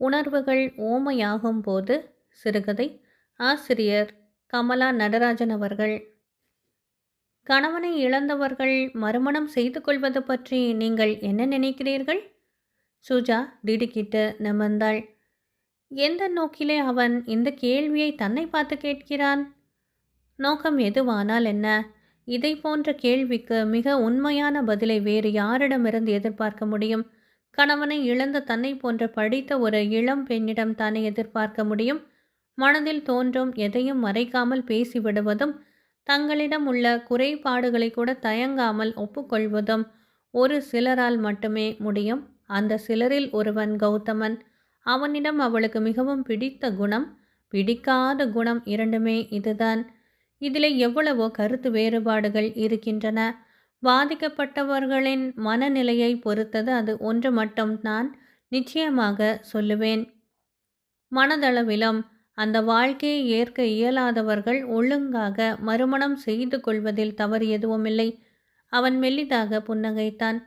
உணர்வுகள் ஓமையாகும் போது சிறுகதை. ஆசிரியர் கமலா நடராஜன் அவர்கள். கணவனை இழந்தவர்கள் மறுமணம் செய்து கொள்வது பற்றி நீங்கள் என்ன நினைக்கிறீர்கள்? சுஜா திடுக்கிட்டு நிமிர்ந்தாள். எந்த நோக்கிலே அவன் இந்த கேள்வியை தன்னை பார்த்து கேட்கிறான்? நோக்கம் எதுவானால் என்ன? இதை போன்ற கேள்விக்கு மிக உண்மையான பதிலை வேறு யாரிடமிருந்து எதிர்பார்க்க முடியும்? கணவனை இழந்த தன்னை போன்ற படித்த ஒரு இளம் பெண்ணிடம் தானே எதிர்பார்க்க முடியும்? மனதில் தோன்றும் எதையும் மறைக்காமல் பேசிவிடுவதும் தங்களிடம் உள்ள குறைபாடுகளை கூட தயங்காமல் ஒப்புக்கொள்வதும் ஒரு சிலரால் மட்டுமே முடியும். அந்த சிலரில் ஒருவன் கௌதமன். அவனிடம் அவளுக்கு மிகவும் பிடித்த குணம் பிடிக்காத குணம் இரண்டுமே இதுதான். இதில் எவ்வளவோ கருத்து வேறுபாடுகள் இருக்கின்றன. பாதிக்கப்பட்டவர்களின் மனநிலையை பொறுத்தது அது ஒன்று மட்டும் நான் நிச்சயமாக சொல்லுவேன். மனதளவிலும் அந்த வாழ்க்கையை ஏற்க இயலாதவர்கள் ஒழுங்காக மறுமணம் செய்து கொள்வதில் தவறு எதுவுமில்லை. அவன் மெல்லிதாக புன்னகைத்தான்.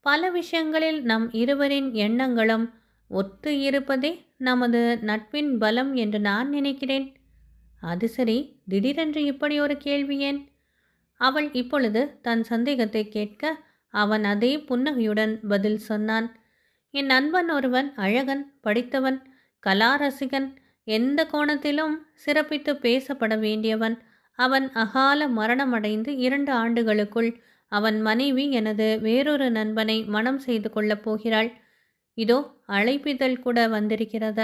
பல விஷயங்களில் நம் இருவரின் எண்ணங்களும் ஒத்து இருப்பதே நமது நட்பின் பலம் என்று நான் நினைக்கிறேன். அது சரி திடீரென்று இப்படி ஒரு கேள்வி ஏன்? அவள் இப்பொழுது தன் சந்தேகத்தை கேட்க அவன் அதே புன்னகையுடன் பதில் சொன்னான். என் நண்பன் ஒருவன் அழகன் படித்தவன் கலாரசிகன் எந்த கோணத்திலும் சிறப்பித்து பேசப்பட வேண்டியவன். அவன் அகால மரணமடைந்து இரண்டு ஆண்டுகளுக்குள் அவன் மனைவி எனது வேறொரு நண்பனை மனம் செய்து கொள்ளப் போகிறாள். இதோ அழைப்பிதழ் கூட வந்திருக்கிறத?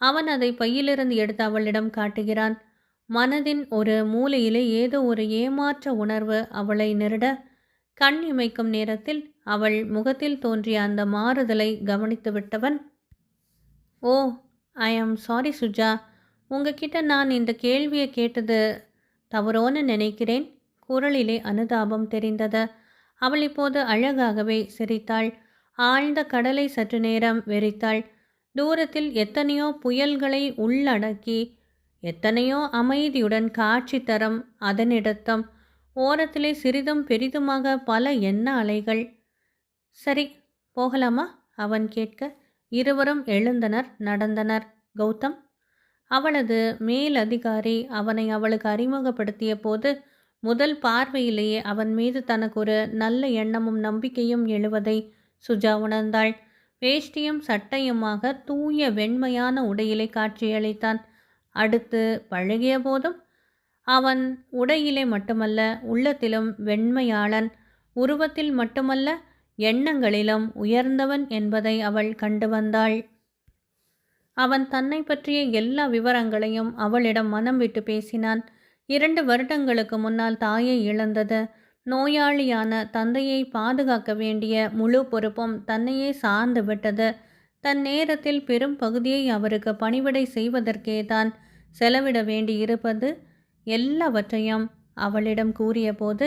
அவன் அதை பையிலிருந்து எடுத்து அவளிடம் காட்டுகிறான். மனதின் ஒரு மூலையிலே ஏதோ ஒரு ஏமாற்ற உணர்வு அவளை நெருட கண் இமைக்கும் நேரத்தில் அவள் முகத்தில் தோன்றிய அந்த மாறுதலை கவனித்து விட்டவன் ஓ ஐ ஆம் சாரி சுஜா. உங்ககிட்ட நான் இந்த கேள்வியை கேட்டது தவறோன்னு நினைக்கிறேன் குரலிலே அனுதாபம் தெரிந்தது. அவள் இப்போது அழகாகவே சிரித்தாள். ஆழ்ந்த கடலை சற்று நேரம் வெறித்தாள். தூரத்தில் எத்தனையோ புயல்களை உள்ளடக்கி எத்தனையோ அமைதியுடன் காட்சி தரம் அதனிடத்தம் ஓரத்திலே சிறிதும் பெரிதுமாக பல எண்ண அலைகள். சரி போகலாமா? அவன் கேட்க. இருவரும் எழுந்தனர் நடந்தனர். கௌதம்? அவளது மேலதிகாரி அவனை அவளுக்கு அறிமுகப்படுத்திய போது முதல் பார்வையிலேயே அவன் மீது தனக்கு ஒரு நல்ல எண்ணமும் நம்பிக்கையும் எழுவதை சுஜா உணர்ந்தாள். வேஷ்டியும் சட்டையுமாக தூய வெண்மையான உடையிலே காட்சியளித்தான். அடுத்து பழகிய போதும் அவன் உடையிலே மட்டுமல்ல உள்ளத்திலும் வெண்மையாளன் உருவத்தில் மட்டுமல்ல எண்ணங்களிலும் உயர்ந்தவன் என்பதை அவள் கண்டு வந்தாள். அவன் தன்னை பற்றிய எல்லா விவரங்களையும் அவளிடம் மனம் விட்டு பேசினான். இரண்டு வருடங்களுக்கு முன்னால் தாயை இழந்தது. நோயாளியான தந்தையை பாதுகாக்க வேண்டிய முழு பொறுப்பும் தன்னையே சார்ந்து விட்டது. தன் நேரத்தில் பெரும் பகுதியை அவருக்கு பணிவிடை செய்வதற்கே தான் செலவிட வேண்டியிருப்பது எல்லாவற்றையும் அவளிடம் கூறியபோது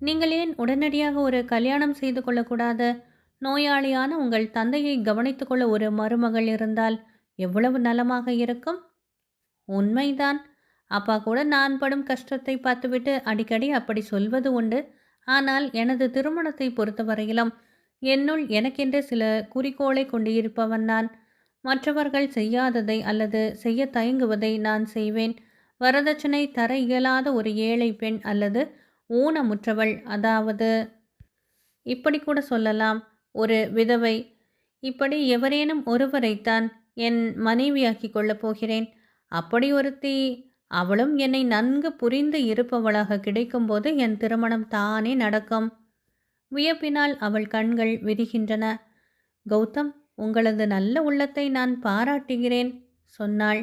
நீங்கள் ஏன் உடனடியாக ஒரு கல்யாணம் செய்து கொள்ளக்கூடாது? நோயாளியான உங்கள் தந்தையை கவனித்துக்கொள்ள ஒரு மருமகள் இருந்தால் எவ்வளவு நலமாக இருக்கும்? உண்மைதான். அப்பா கூட நான் படும் கஷ்டத்தை பார்த்துவிட்டு அடிக்கடி அப்படி சொல்வது உண்டு. ஆனால் எனது திருமணத்தை பொறுத்தவரையிலும் என்னுள் எனக்கென்று சில குறிக்கோளை கொண்டிருப்பவன் நான். மற்றவர்கள் செய்யாததை அல்லது செய்ய தயங்குவதை நான் செய்வேன். வரதட்சணை தர இயலாத ஒரு ஏழை பெண் அல்லது ஊனமுற்றவள். அதாவது இப்படி கூட சொல்லலாம். ஒரு விதவை. இப்படி எவரேனும் ஒருவரைத்தான் என் மனைவியாக்கி கொள்ளப் போகிறேன். அப்படி ஒருத்தி. அவளும் என்னை நன்கு புரிந்து இருப்பவளாக கிடைக்கும்போது என் திருமணம் தானே நடக்கும். வியப்பினால் அவள் கண்கள் விரிகின்றன. கௌதம் உங்களது நல்ல உள்ளத்தை நான் பாராட்டுகிறேன் சொன்னாள்.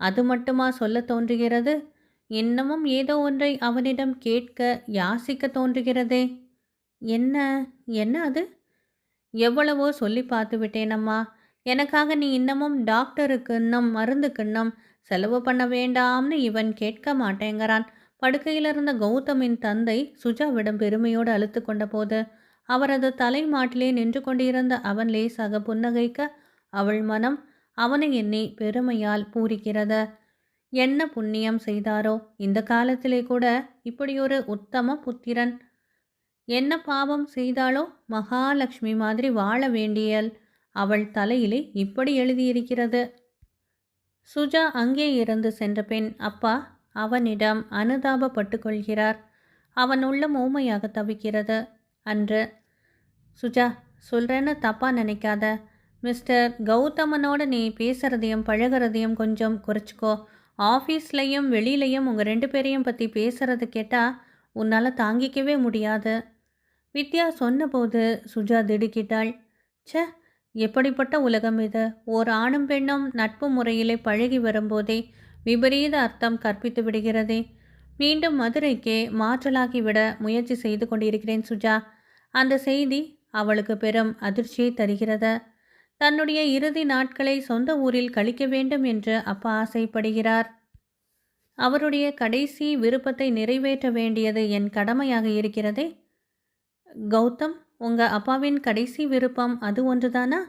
அது மட்டுமா சொல்ல தோன்றுகிறது? இன்னமும் ஏதோ ஒன்றை அவனிடம் கேட்க யாசிக்க தோன்றுகிறதே? என்ன என்ன அது? எவ்வளவோ சொல்லி பார்த்து விட்டேனம்மா எனக்காக நீ இன்னமும் டாக்டருக்கு இன்னும் மருந்துக்கு இன்னும் செலவு பண்ண வேண்டாம்னு இவன் கேட்க மாட்டேங்கிறான். படுக்கையில் இருந்த கௌதமின் தந்தை சுஜாவிடம் பெருமையோடு அழுத்து கொண்ட போது அவரது தலைமாட்டிலே நின்று கொண்டிருந்த அவன் லேசாக புன்னகைக்க அவள் மனம் அவனை எண்ணி பெருமையால் பூரிக்கிறது. என்ன புண்ணியம் செய்தாரோ? இந்த காலத்திலே கூட இப்படி ஒரு உத்தம புத்திரன். என்ன பாவம் செய்தாலோ மகாலட்சுமி மாதிரி வாழ வேண்டியல் அவள் தலையிலே இப்படி எழுதியிருக்கிறது. சுஜா அங்கே இருந்து சென்ற பின் அப்பா அவனிடம் அனுதாபப்பட்டு கொள்கிறார். அவன் உள்ளம் ஊமையாக தவிக்கிறது. அன்று. சுஜா சொல்கிறேன்னு தப்பாக நினைக்காத. மிஸ்டர் கௌதமனோட நீ பேசுகிறதையும் பழகுறதையும் கொஞ்சம் குறைச்சிக்கோ. ஆஃபீஸ்லேயும் வெளியிலையும் உங்கள் ரெண்டு பேரையும் பற்றி பேசுகிறது கேட்டால் உன்னால் தாங்கிக்கவே முடியாது. வித்யா சொன்னபோது சுஜா திடுக்கிட்டாள். ச்சே எப்படிப்பட்ட உலகம் இது? ஓர் ஆணும் பெண்ணும் நட்பு முறையிலே பழகி வரும்போதே விபரீத அர்த்தம் கற்பித்து விடுகிறதே. மீண்டும் மதுரைக்கே மாற்றலாகிவிட முயற்சி செய்து கொண்டிருக்கிறேன் சுஜா. அந்த செய்தி அவளுக்கு பெரும் அதிர்ச்சியை தருகிறது. தன்னுடைய இறுதி நாட்களை சொந்த ஊரில் கழிக்க வேண்டும் என்று அப்பா ஆசைப்படுகிறார். அவருடைய கடைசி விருப்பத்தை நிறைவேற்ற வேண்டியது என் கடமையாக இருக்கிறதே. கௌதம் உங்க அப்பாவின் கடைசி விருப்பம் அது ஒன்றுதானா?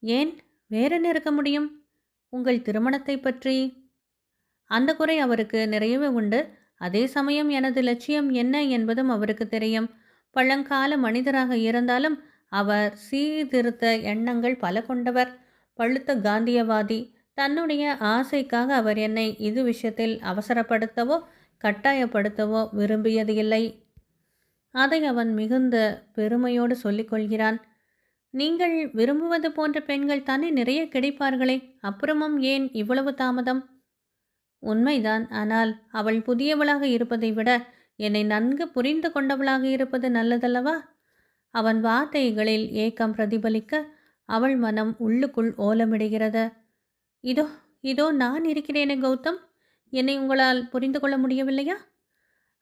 ஏன்? வேறென்ன இருக்க முடியும்? உங்கள் திருமணத்தை பற்றி. அந்த குறை அவருக்கு நிறையவே உண்டு. அதே சமயம் எனது லட்சியம் என்ன என்பதும் அவருக்கு தெரியும். பழங்கால மனிதராக இருந்தாலும் அவர் சீர்திருத்த எண்ணங்கள் பல கொண்டவர் பழுத்த காந்தியவாதி. தன்னுடைய ஆசைக்காக அவர் என்னை இது விஷயத்தில் அவசரப்படுத்தவோ கட்டாயப்படுத்தவோ விரும்பியது இல்லை அதை அவன் மிகுந்த பெருமையோடு சொல்லிக்கொள்கிறான் நீங்கள் விரும்புவது போன்ற பெண்கள் தானே நிறைய கிடைப்பார்களே? அப்புறமும் ஏன் இவ்வளவு தாமதம்? உண்மைதான். ஆனால் அவள் புதியவளாக இருப்பதை விட என்னை நன்கு புரிந்து கொண்டவளாக இருப்பது நல்லதல்லவா? அவன் வார்த்தைகளில் ஏக்கம் பிரதிபலிக்க அவள் மனம் உள்ளுக்குள் ஓலமிடுகிறது. இதோ இதோ நான் இருக்கிறேனே கௌதம். என்னை உங்களால் புரிந்து கொள்ள முடியவில்லையா?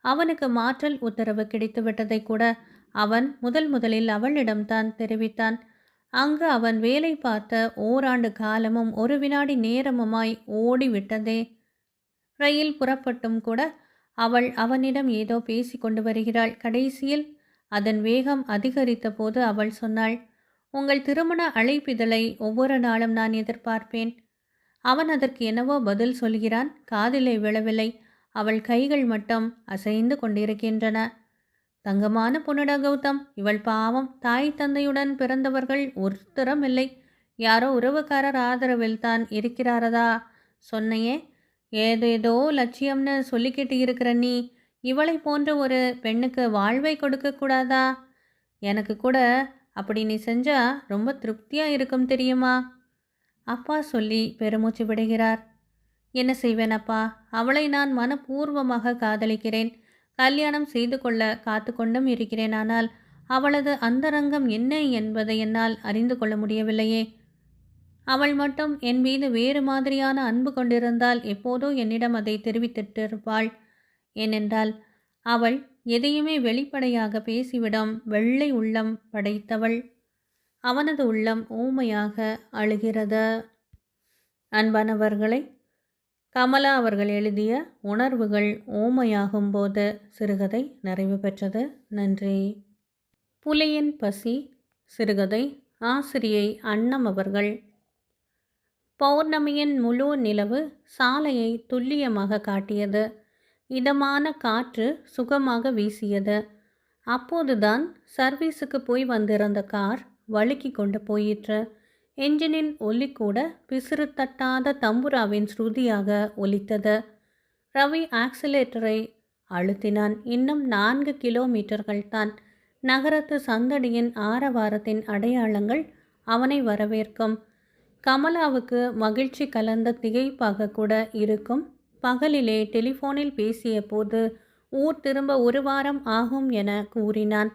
அவனுக்கு மாற்றல் உத்தரவு கிடைத்துவிட்டதை கூட அவன் முதல் முதலில் அவளிடம்தான் தெரிவித்தான். அங்கு அவன் வேலை பார்த்த ஓராண்டு காலமும் ஒரு வினாடி நேரமுமாய் ஓடிவிட்டதே. ரயில் புறப்பட்டும் கூட அவள் அவனிடம் ஏதோ பேசி கொண்டு வருகிறாள். கடைசியில் அதன் வேகம் அதிகரித்த போது அவள் சொன்னாள் உங்கள் திருமண அழைப்பிதழை ஒவ்வொரு நாளும் நான் எதிர்பார்ப்பேன். அவன் அதற்கு என்னவோ பதில் சொல்கிறான். காதிலே விழவில்லை. அவள் கைகள் மட்டும் அசைந்து கொண்டிருக்கின்றன. தங்கமான பொண்ணுடா கௌதம் இவள் பாவம். தாய் தந்தையுடன் பிறந்தவர்கள் ஒருத்தரம் இல்லை. யாரோ உறவுக்காரர் ஆதரவில் தான் இருக்கிறாரதா? சொன்னையே ஏதேதோ லட்சியம்னு சொல்லிக்கிட்டு இருக்கிற நீ இவளை போன்ற ஒரு பெண்ணுக்கு வாழ்வை கொடுக்கக்கூடாதா எனக்கு கூட அப்படி நீ செஞ்சா ரொம்ப திருப்தியாக இருக்கும் தெரியுமா? அப்பா சொல்லி பெருமூச்சு விடுகிறார். என்ன செய்வேன் அப்பா அவளை நான் மனப்பூர்வமாக காதலிக்கிறேன். கல்யாணம் செய்து கொள்ள காத்து கொண்டும் இருக்கிறேன் ஆனால் அவளது அந்தரங்கம் என்ன என்பதை என்னால் அறிந்து கொள்ள முடியவில்லையே. அவள் மட்டும் என் மீது வேறு மாதிரியான அன்பு கொண்டிருந்தால் எப்போதோ என்னிடம் அதை தெரிவித்திட்டிருப்பாள். ஏனென்றால் அவள் எதையுமே வெளிப்படையாக பேசிவிடும் வெள்ளை உள்ளம் படைத்தவள். அவனது உள்ளம் ஊமையாக அழுகிறது. அன்பானவர்களை கமலா அவர்கள் எழுதிய உணர்வுகள் ஊமையாகும்போது சிறுகதை நிறைவு பெற்றது. நன்றி. புலியின் பசி சிறுகதை ஆசிரியை அன்னம் அவர்கள். பௌர்ணமியின் முழு நிலவு சாலையை துல்லியமாக காட்டியது. இதமான காற்று சுகமாக வீசியது. அப்போதுதான் சர்வீஸுக்கு போய் வந்திருந்த கார் வழுக்கி கொண்டு போயிற்று. என்ஜினின் ஒலி கூட பிசிறு தட்டாத தம்புராவின் ஸ்ருதியாக ஒலித்தது. ரவி ஆக்சிலேட்டரை அழுத்தினான். இன்னும் நான்கு கிலோமீட்டர்கள் தான். நகரத்து சந்தடியின் ஆரவாரத்தின் அடையாளங்கள் அவனை வரவேற்கும். கமலாவுக்கு மகிழ்ச்சி கலந்த திகைப்பாக கூட இருக்கும். பகலிலே டெலிஃபோனில் பேசிய போது ஊர் திரும்ப ஒரு வாரம் ஆகும் என கூறினான்.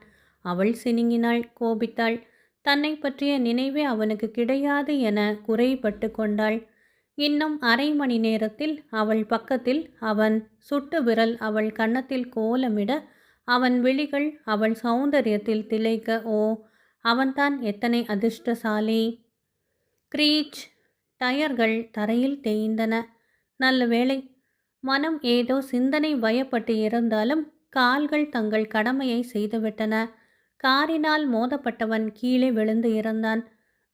அவள் சினுங்கினாள் கோபித்தாள். தன்னை பற்றிய நினைவே அவனுக்கு கிடையாது என குறைபட்டு கொண்டாள். இன்னும் அரை மணி நேரத்தில் அவள் பக்கத்தில் அவன் சுட்டு விரல் அவள் கன்னத்தில் கோலமிட அவன் விழிகள் அவள் சௌந்தரியத்தில் திளைக்க ஓ அவன்தான் எத்தனை அதிர்ஷ்டசாலி! க்ரீச் டயர்கள் தரையில் தேய்ந்தன. நல்ல வேளை. மனம் ஏதோ சிந்தனை பயப்பட்டு இருந்தாலும் கால்கள் தங்கள் கடமையை செய்துவிட்டன. காரினால் மோதப்பட்டவன் கீழே விழுந்து இறந்தான்.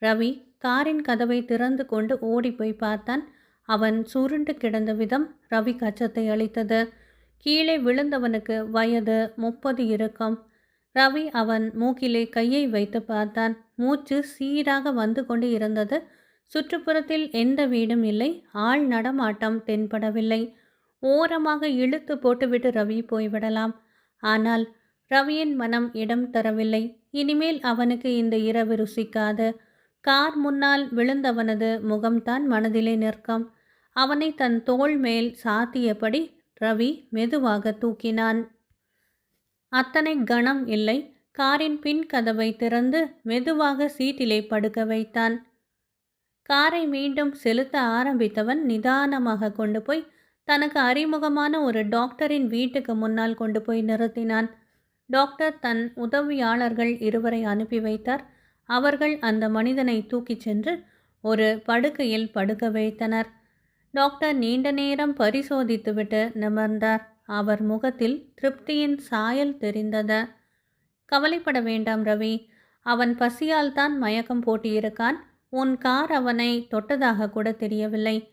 ரவி காரின் கதவை திறந்து கொண்டு ஓடிப்போய் பார்த்தான். அவன் சுருண்டு கிடந்த விதம் ரவி கச்சத்தை அளித்தது கீழே விழுந்தவனுக்கு வயது முப்பது இருக்கும். ரவி அவன் மூக்கிலே கையை வைத்து பார்த்தான். மூச்சு சீராக வந்து கொண்டு இருந்தது. சுற்றுப்புறத்தில் எந்த வீடும் இல்லை. ஆள் நடமாட்டம் தென்படவில்லை. ஓரமாக இழுத்து போட்டுவிட்டு ரவி போய்விடலாம். ஆனால் ரவியின் மனம் இடம் தரவில்லை. இனிமேல் அவனுக்கு இந்த இரவு ருசிக்காது. கார் முன்னால் விழுந்தவனது முகம்தான் மனதிலே நிற்கும். அவனை தன் தோள் மேல் சாத்தியபடி ரவி மெதுவாக தூக்கினான். அத்தனை கணம் இல்லை. காரின் பின் கதவை திறந்து மெதுவாக சீட்டிலே படுக்க வைத்தான். காரை மீண்டும் செலுத்த ஆரம்பித்தவன் நிதானமாக கொண்டு போய் தனக்கு அறிமுகமான ஒரு டாக்டரின் வீட்டுக்கு முன்னால் கொண்டு போய் நிறுத்தினான். டாக்டர் தன் உதவியாளர்கள் இருவரை அனுப்பி வைத்தார். அவர்கள் அந்த மனிதனை தூக்கிச் சென்று ஒரு படுக்கையில் படுக்க வைத்தனர். டாக்டர் நீண்ட நேரம் பரிசோதித்துவிட்டு நிமிர்ந்தார். அவர் முகத்தில் திருப்தியின் சாயல் தெரிந்தது. கவலைப்பட வேண்டாம் ரவி. அவன் பசியால் தான் மயக்கம் போட்டியிருக்கான். உன் கார் அவனை தொட்டதாக கூட தெரியவில்லை.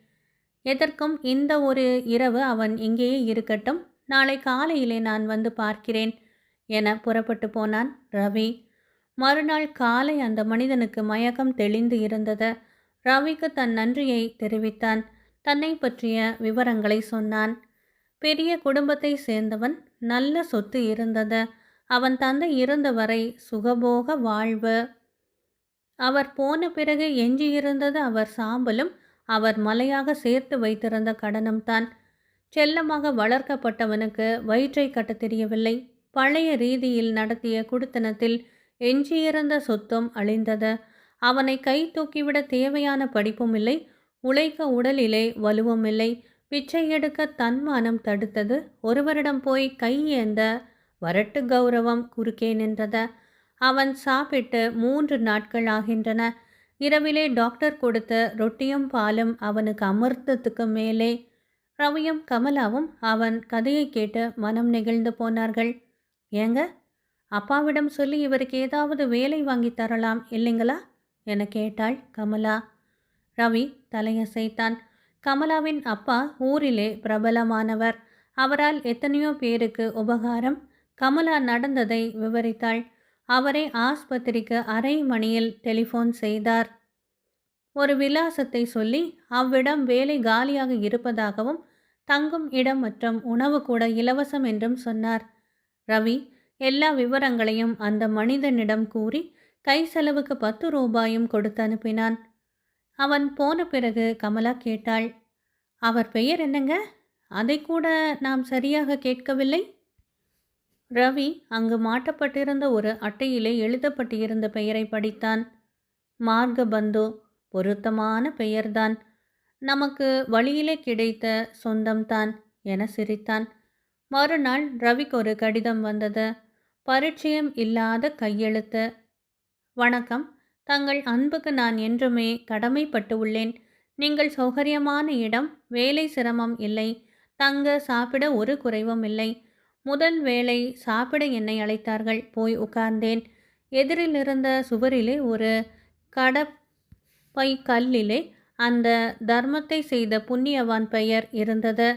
எதற்கும் இந்த ஒரு இரவு அவன் இங்கேயே இருக்கட்டும். நாளை காலையிலே நான் வந்து பார்க்கிறேன் என புறப்பட்டு போனான் ரவி. மறுநாள் காலை அந்த மனிதனுக்கு மயக்கம் தெளிந்து இருந்தது. ரவிக்கு தன் நன்றியை தெரிவித்தான். தன்னை பற்றிய விவரங்களை சொன்னான். பெரிய குடும்பத்தை சேர்ந்தவன் நல்ல சொத்து இருந்தது. அவன் தந்தை இருந்த வரை சுகபோக வாழ்வு. அவர் போன பிறகு எஞ்சியிருந்தது அவர் சாம்பலும் அவர் மலையாக சேர்த்து வைத்திருந்த கடனம்தான். செல்லமாக வளர்க்கப்பட்டவனுக்கு வயிற்றை கட்ட தெரியவில்லை. பழைய ரீதியில் நடத்திய குடுத்தனத்தில் எஞ்சியிருந்த சொத்தும் அழிந்தது. அவனை கை தூக்கிவிட தேவையான படிப்பும் இல்லை உழைக்க உடலிலே வலுவும் இல்லை. பிச்சை எடுக்க தன்மானம் தடுத்தது. ஒருவரிடம் போய் கை ஏந்த வரட்டு கௌரவம் குறுக்கே நின்றது. அவன் சாப்பிட்டு மூன்று நாட்கள் ஆகின்றன. இரவிலே டாக்டர் கொடுத்த ரொட்டியும் பாலும் அவனுக்கு அமர்த்தத்துக்கு மேலே. ரவியும் கமலாவும் அவன் கதையை கேட்டு மனம் நெகிழ்ந்து போனார்கள். ஏங்க அப்பாவிடம் சொல்லி இவருக்கு ஏதாவது வேலை வாங்கி தரலாம் இல்லைங்களா? என கேட்டாள் கமலா. ரவி தலையசைத்தான். கமலாவின் அப்பா ஊரிலே பிரபலமானவர். அவரால் எத்தனையோ பேருக்கு உபகாரம். கமலா நடந்ததை விவரித்தாள். அவரை ஆஸ்பத்திரிக்கு அரை மணியில் டெலிஃபோன் செய்தார். ஒரு விலாசத்தை சொல்லி அவ்விடம் வேலை காலியாக இருப்பதாகவும் தங்கும் இடம் மற்றும் உணவு கூட இலவசம் என்றும் சொன்னார். ரவி எல்லா விவரங்களையும் அந்த மனிதனிடம் கூறி கை செலவுக்கு பத்து ரூபாயும் கொடுத்து அனுப்பினான். அவன் போன பிறகு கமலா கேட்டாள் அவர் பெயர் என்னங்க? அதை கூட நாம் சரியாக கேட்கவில்லை? ரவி அங்கு மாட்டப்பட்டிருந்த ஒரு அட்டையிலே எழுதப்பட்டிருந்த பெயரை படித்தான். மார்கபந்து பொருத்தமான பெயர்தான். நமக்கு வழியிலே கிடைத்த சொந்தம்தான் என சிரித்தான். மறுநாள் ரவிக்கு ஒரு கடிதம் வந்தது. பரிச்சயம் இல்லாத கையெழுத்து. வணக்கம் தங்கள் அன்புக்கு நான் என்றுமே கடமைப்பட்டு உள்ளேன். நீங்கள் சௌகரியமான இடம் வேலை சிரமம் இல்லை. தங்க சாப்பிட ஒரு குறைவும் இல்லை. முதல் வேளை சாப்பிட என்னை அழைத்தார்கள். போய் உட்கார்ந்தேன். எதிரில் இருந்த சுவரிலே ஒரு கடப்பை கல்லிலே அந்த தர்மத்தை செய்த புண்ணியவான் பெயர் இருந்தது.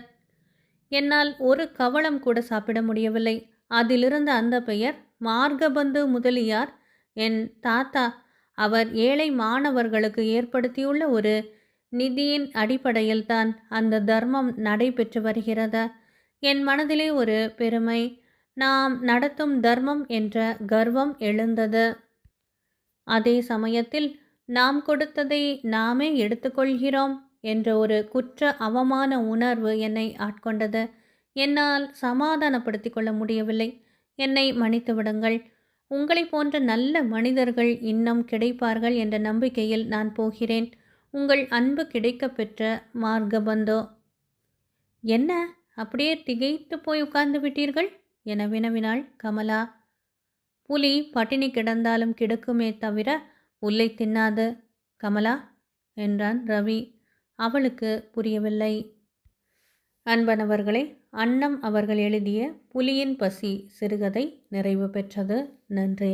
என்னால் ஒரு கவளம் கூட சாப்பிட முடியவில்லை. அதிலிருந்த அந்த பெயர் மார்கபந்து முதலியார். என் தாத்தா அவர் ஏழை மாணவர்களுக்கு ஏற்படுத்தியுள்ள ஒரு நிதியின் அடிப்படையில் தான் அந்த தர்மம் நடைபெற்று வருகிறது. என் மனதிலே ஒரு பெருமை. நாம் நடத்தும் தர்மம் என்ற கர்வம் எழுந்தது. அதே சமயத்தில் நாம் கொடுத்ததை நாமே எடுத்துக்கொள்கிறோம் என்ற ஒரு குற்ற அவமான உணர்வு என்னை ஆட்கொண்டது. என்னால் சமாதானப்படுத்தி கொள்ள முடியவில்லை. என்னை மன்னித்து விடுங்கள் உங்களை போன்ற நல்ல மனிதர்கள் இன்னும் கிடைப்பார்கள் என்ற நம்பிக்கையில் நான் போகிறேன். உங்கள் அன்பு கிடைக்க பெற்ற மார்கபந்தோ. என்ன? அப்படியே திகைத்து போய் உட்கார்ந்து விட்டீர்கள்? என வினவினாள் கமலா. புலி பட்டினி கிடந்தாலும் கிடக்குமே தவிர புல்லை தின்னாது கமலா என்றான் ரவி. அவளுக்கு புரியவில்லை. அன்பனவர்களே அன்னம் அவர்கள் எழுதிய புலியின் பசி சிறுகதை நிறைவு பெற்றது. நன்றி.